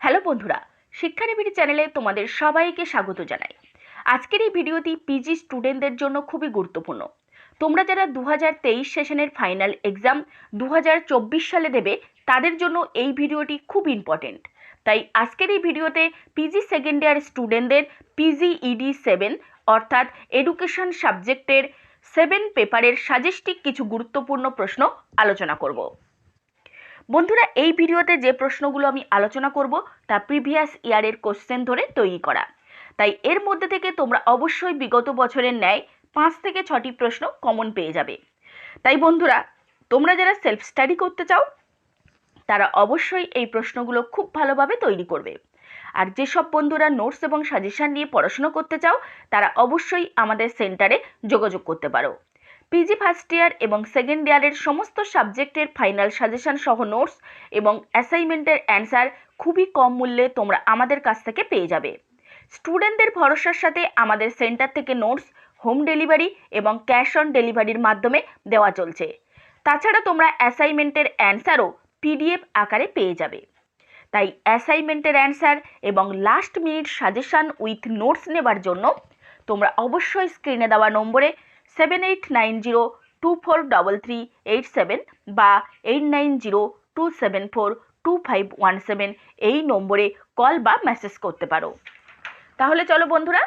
Hello বন্ধুরা, শিক্ষানিবিড়ি চ্যানেলে তোমাদের সবাইকে স্বাগত জানাই। আজকের এই ভিডিওটি পিজি স্টুডেন্টদের জন্য খুবই গুরুত্বপূর্ণ। তোমরা যারা দু হাজার তেইশ সেশনের ফাইনাল এক্সাম দু হাজার চব্বিশ সালে দেবে, তাদের জন্য এই ভিডিওটি খুব ইম্পর্টেন্ট তাই আজকের এই ভিডিওতে পিজি সেকেন্ড ইয়ার স্টুডেন্টদের পিজি ইডি সেভেন অর্থাৎ এডুকেশন সাবজেক্টের সেভেন পেপারের সাজেস্টিক কিছু গুরুত্বপূর্ণ প্রশ্ন আলোচনা করব। বন্ধুরা, এই ভিডিওতে যে প্রশ্নগুলো আমি আলোচনা করব, তা প্রিভিয়াস ইয়ারের কোশ্চেন ধরে তৈরি করা। তাই এর মধ্যে থেকে তোমরা অবশ্যই বিগত বছরের ন্যায় পাঁচ থেকে ছটি প্রশ্ন কমন পেয়ে যাবে। তাই বন্ধুরা, তোমরা যারা সেলফ স্টাডি করতে চাও, তারা অবশ্যই এই প্রশ্নগুলো খুব ভালোভাবে তৈরি করবে। আর যেসব বন্ধুরা নোটস এবং সাজেশন নিয়ে পড়াশোনা করতে চাও, তারা অবশ্যই আমাদের সেন্টারে যোগাযোগ করতে পারো। পিজি ফার্স্ট ইয়ার এবং সেকেন্ড ইয়ারের সমস্ত সাবজেক্টের ফাইনাল সাজেশন সহ নোটস এবং অ্যাসাইনমেন্টের অ্যান্সার খুবই কম মূল্যে তোমরা আমাদের কাছ থেকে পেয়ে যাবে। স্টুডেন্টদের ভরসার সাথে আমাদের সেন্টার থেকে নোটস হোম ডেলিভারি এবং ক্যাশ অন ডেলিভারির মাধ্যমে দেওয়া চলছে। তাছাড়া তোমরা অ্যাসাইনমেন্টের অ্যান্সারও পিডিএফ আকারে পেয়ে যাবে। তাই অ্যাসাইনমেন্টের অ্যান্সার এবং last minute suggestion with notes নেবার জন্য তোমরা অবশ্যই স্ক্রিনে দেওয়া নম্বরে seven eight nine zero two four double three eight seven বা eight nine zero two seven four two five one seven এই নম্বরে কল বা মেসেজ করতে পারো। তাহলে চলো বন্ধুরা,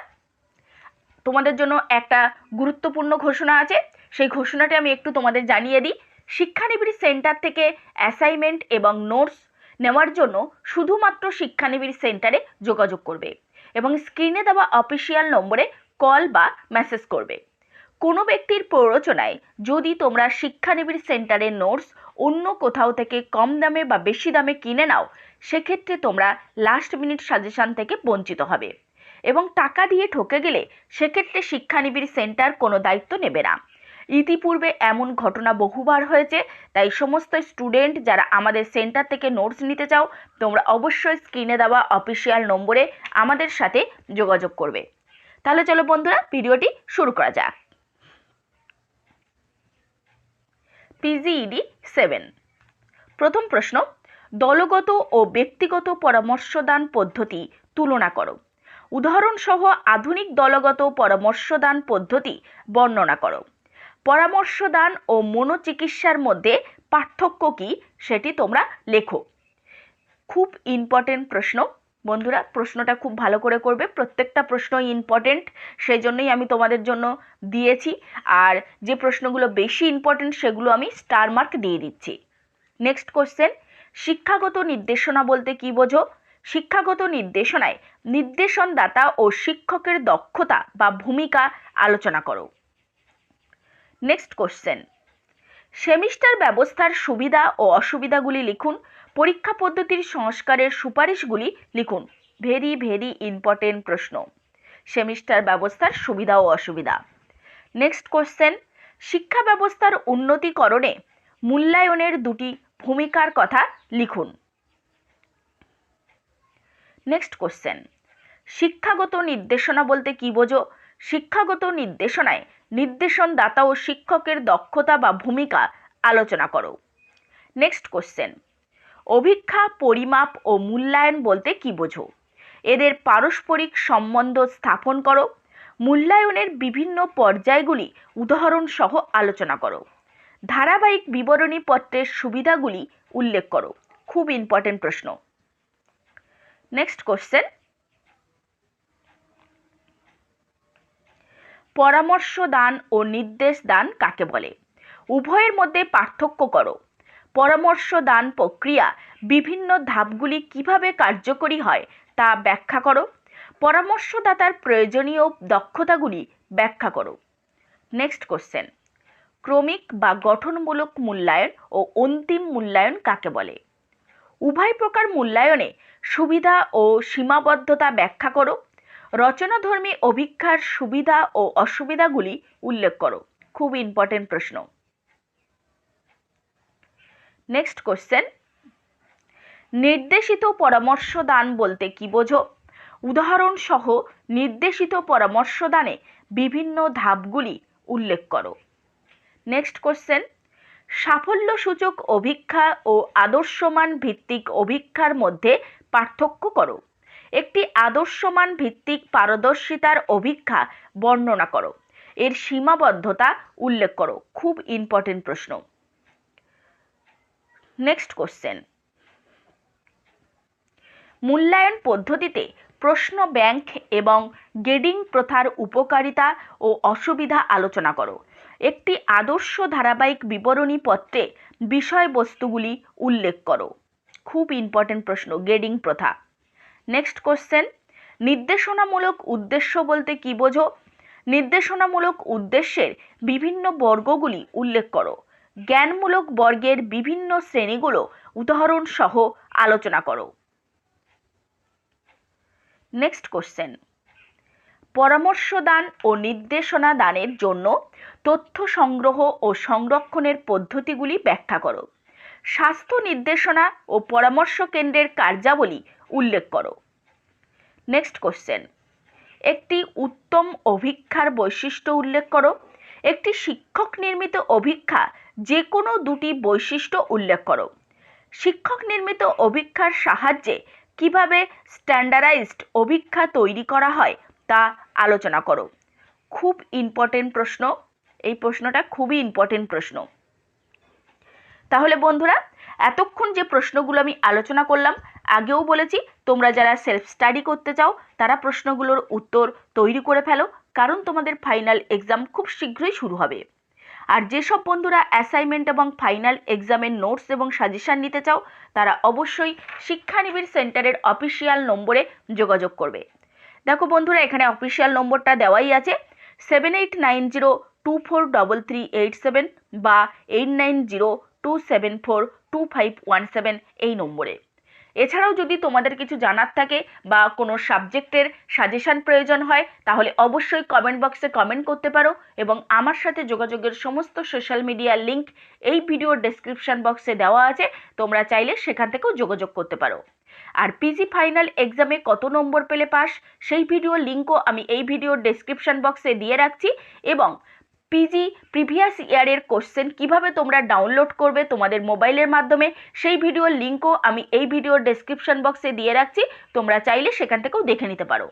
তোমাদের জন্য একটা গুরুত্বপূর্ণ ঘোষণা আছে। সেই ঘোষণাটি আমি একটু তোমাদের জানিয়ে দিই। শিক্ষানিবিড়ি সেন্টার থেকে অ্যাসাইনমেন্ট এবং নোটস নেওয়ার জন্য শুধুমাত্র শিক্ষানিবিড়ি সেন্টারে যোগাযোগ করবে এবং স্ক্রিনে দেওয়া অফিসিয়াল নম্বরে কল বা মেসেজ করবে। কোনো ব্যক্তির প্ররোচনায় যদি তোমরা শিক্ষানিবিড় সেন্টারের নোটস অন্য কোথাও থেকে কম দামে বা বেশি দামে কিনে নাও, সেক্ষেত্রে তোমরা লাস্ট মিনিট সাজেশন থেকে বঞ্চিত হবে। এবং টাকা দিয়ে ঠকে গেলে সেক্ষেত্রে শিক্ষানিবিড় সেন্টার কোনো দায়িত্ব নেবে না। ইতিপূর্বে এমন ঘটনা বহুবার হয়েছে, তাই সমস্ত স্টুডেন্ট যারা আমাদের সেন্টার থেকে নোটস নিতে চাও, তোমরা অবশ্যই স্ক্রিনে দেওয়া অফিসিয়াল নম্বরে আমাদের সাথে যোগাযোগ করবে। তাহলে চলো বন্ধুরা, ভিডিওটি শুরু করা যাক। পিজিইডি সেভেন প্রথম প্রশ্ন, দলগত ও ব্যক্তিগত পরামর্শদান পদ্ধতি তুলনা করো। উদাহরণসহ আধুনিক দলগত পরামর্শদান পদ্ধতি বর্ণনা করো। পরামর্শদান ও মনোচিকিৎসার মধ্যে পার্থক্য কী সেটি তোমরা লেখো। খুব ইম্পর্টেন্ট প্রশ্ন বন্ধুরা, প্রশ্নটা খুব ভালো করে করবে। প্রত্যেকটা প্রশ্নই ইম্পর্টেন্ট সেই জন্যই আমি তোমাদের জন্য দিয়েছি। আর যে প্রশ্নগুলো বেশি ইম্পর্টেন্ট সেগুলো আমি স্টার মার্ক দিয়ে দিচ্ছি। নেক্সট কোশ্চেন শিক্ষাগত নির্দেশনা বলতে কি বোঝো? শিক্ষাগত নির্দেশনায় নির্দেশনদাতা ও শিক্ষকের দক্ষতা বা ভূমিকা আলোচনা করো। নেক্সট কোশ্চেন সেমিস্টার ব্যবস্থার সুবিধা ও অসুবিধাগুলি লিখুন, পরীক্ষা পদ্ধতির সংস্কারের সুপারিশগুলি লিখুন। ভেরি ভেরি ইম্পর্টেন্ট প্রশ্ন। সেমিস্টার ব্যবস্থার সুবিধা ও অসুবিধা। নেক্সট কোশ্চেন, শিক্ষা ব্যবস্থার উন্নতিকরণে মূল্যায়নের দুটি ভূমিকার কথা লিখুন। নেক্সট কোশ্চেন, শিক্ষাগত নির্দেশনা বলতে কী বোঝো? শিক্ষাগত নির্দেশনায় নির্দেশনদাতা ও শিক্ষকের দক্ষতা বা ভূমিকা আলোচনা করো। নেক্সট কোশ্চেন অভিক্ষা, পরিমাপ ও মূল্যায়ন বলতে কি বোঝো? এদের পারস্পরিক সম্বন্ধ স্থাপন করো। মূল্যায়নের বিভিন্ন পর্যায়গুলি উদাহরণ সহ আলোচনা করো। ধারাবাহিক বিবরণী পত্রের সুবিধাগুলি উল্লেখ করো। খুব ইম্পর্টেন্ট প্রশ্ন। নেক্সট কোশ্চেন পরামর্শ দান ও নির্দেশ দান কাকে বলে? উভয়ের মধ্যে পার্থক্য করো। পরামর্শ দান প্রক্রিয়া বিভিন্ন ধাপগুলি কীভাবে কার্যকরী হয় তা ব্যাখ্যা করো। পরামর্শদাতার প্রয়োজনীয় দক্ষতাগুলি ব্যাখ্যা করো। নেক্সট কোশ্চেন ক্রমিক বা গঠনমূলক মূল্যায়ন ও অন্তিম মূল্যায়ন কাকে বলে? উভয় প্রকার মূল্যায়নে সুবিধা ও সীমাবদ্ধতা ব্যাখ্যা করো। রচনাধর্মী অভিক্ষার সুবিধা ও অসুবিধাগুলি উল্লেখ করো। খুব ইম্পর্টেন্ট প্রশ্ন। নেক্সট কোশ্চেন নির্দেশিত পরামর্শ দান বলতে কি বোঝো? উদাহরণ সহ নির্দেশিত পরামর্শ দানে বিভিন্ন ধাপগুলি উল্লেখ করো। নেক্সট কোশ্চেন সাফল্যসূচক অভিক্ষা ও আদর্শমান ভিত্তিক অভিক্ষার মধ্যে পার্থক্য করো। একটি আদর্শমান ভিত্তিক পারদর্শিতার অভিজ্ঞা বর্ণনা করো। এর সীমাবদ্ধতা উল্লেখ করো। খুব ইম্পর্টেন্ট প্রশ্ন। নেক্সট কোশ্চেন মূল্যায়ন পদ্ধতিতে প্রশ্ন ব্যাংক এবং গেডিং প্রথার উপকারিতা ও অসুবিধা আলোচনা করো। একটি আদর্শ ধারাবাহিক বিবরণী পত্রে বিষয়বস্তুগুলি উল্লেখ করো। খুব ইম্পর্টেন্ট প্রশ্ন, গেডিং প্রথা। নেক্সট কোশ্চেন নির্দেশনামূলক উদ্দেশ্য বলতে কি বোঝো? নির্দেশনামূলক উদ্দেশ্যের বিভিন্ন বর্গগুলি উল্লেখ করো। জ্ঞানমূলক বর্গের বিভিন্ন শ্রেণীগুলো উদাহরণ সহ আলোচনা করো। নেক্সট কোশ্চেন পরামর্শদান ও নির্দেশনা দানের জন্য তথ্য সংগ্রহ ও সংরক্ষণের পদ্ধতিগুলি ব্যাখ্যা করো। স্বাস্থ্য নির্দেশনা ও পরামর্শ কেন্দ্রের কার্যাবলী উল্লেখ করো। নেক্সট কোশ্চেন একটি উত্তম অভিক্ষার বৈশিষ্ট্য উল্লেখ করো। একটি শিক্ষক নির্মিত অভিক্ষা যে কোনো দুটি বৈশিষ্ট্য উল্লেখ করো। শিক্ষক নির্মিত অভিক্ষার সাহায্যে কীভাবে স্ট্যান্ডার্ডাইজড অভিক্ষা তৈরি করা হয় তা আলোচনা করো। খুব ইম্পর্টেন্ট প্রশ্ন। এই প্রশ্নটা খুবই ইম্পর্টেন্ট প্রশ্ন। তাহলে বন্ধুরা, এতক্ষণ যে প্রশ্নগুলো আমি আলোচনা করলাম, আগেও বলেছি, তোমরা যারা সেলফ স্টাডি করতে চাও, তারা প্রশ্নগুলোর উত্তর তৈরি করে ফেলো, কারণ তোমাদের ফাইনাল এক্সাম খুব শীঘ্রই শুরু হবে। আর যেসব বন্ধুরা অ্যাসাইনমেন্ট এবং ফাইনাল এক্সামের নোটস এবং সাজেশান নিতে চাও, তারা অবশ্যই শিক্ষানিবিড় সেন্টারের অফিসিয়াল নম্বরে যোগাযোগ করবে। দেখো বন্ধুরা, এখানে অফিসিয়াল নম্বরটা দেওয়াই আছে seven eight nine zero two four double three eight seven বা eight nine zero two seven four two five one seven এই নম্বরে। এছাড়াও যদি তোমাদের কিছু জানার থাকে বা কোনো সাবজেক্টের সাজেশান প্রয়োজন হয়, তাহলে অবশ্যই কমেন্ট বক্সে কমেন্ট করতে পারো এবং আমার সাথে যোগাযোগের সমস্ত সোশ্যাল মিডিয়ার লিঙ্ক এই ভিডিওর ডেসক্রিপশন বক্সে দেওয়া আছে, তোমরা চাইলে সেখান থেকেও যোগাযোগ করতে পারো। আর পিজি ফাইনাল এক্সামে কত নম্বর পেলে পাস সেই ভিডিও লিঙ্কও আমি এই ভিডিওর ডেসক্রিপশন বক্সে দিয়ে রাখছি এবং পিজি প্রিভিয়াস ইয়ারের কোশ্চেন কীভাবে তোমরা ডাউনলোড করবে তোমাদের মোবাইলের মাধ্যমে, সেই ভিডিওর লিঙ্কও আমি এই ভিডিওর ডেসক্রিপশন বক্সে দিয়ে রাখছি। তোমরা চাইলে সেখান থেকেও দেখে নিতে পারো।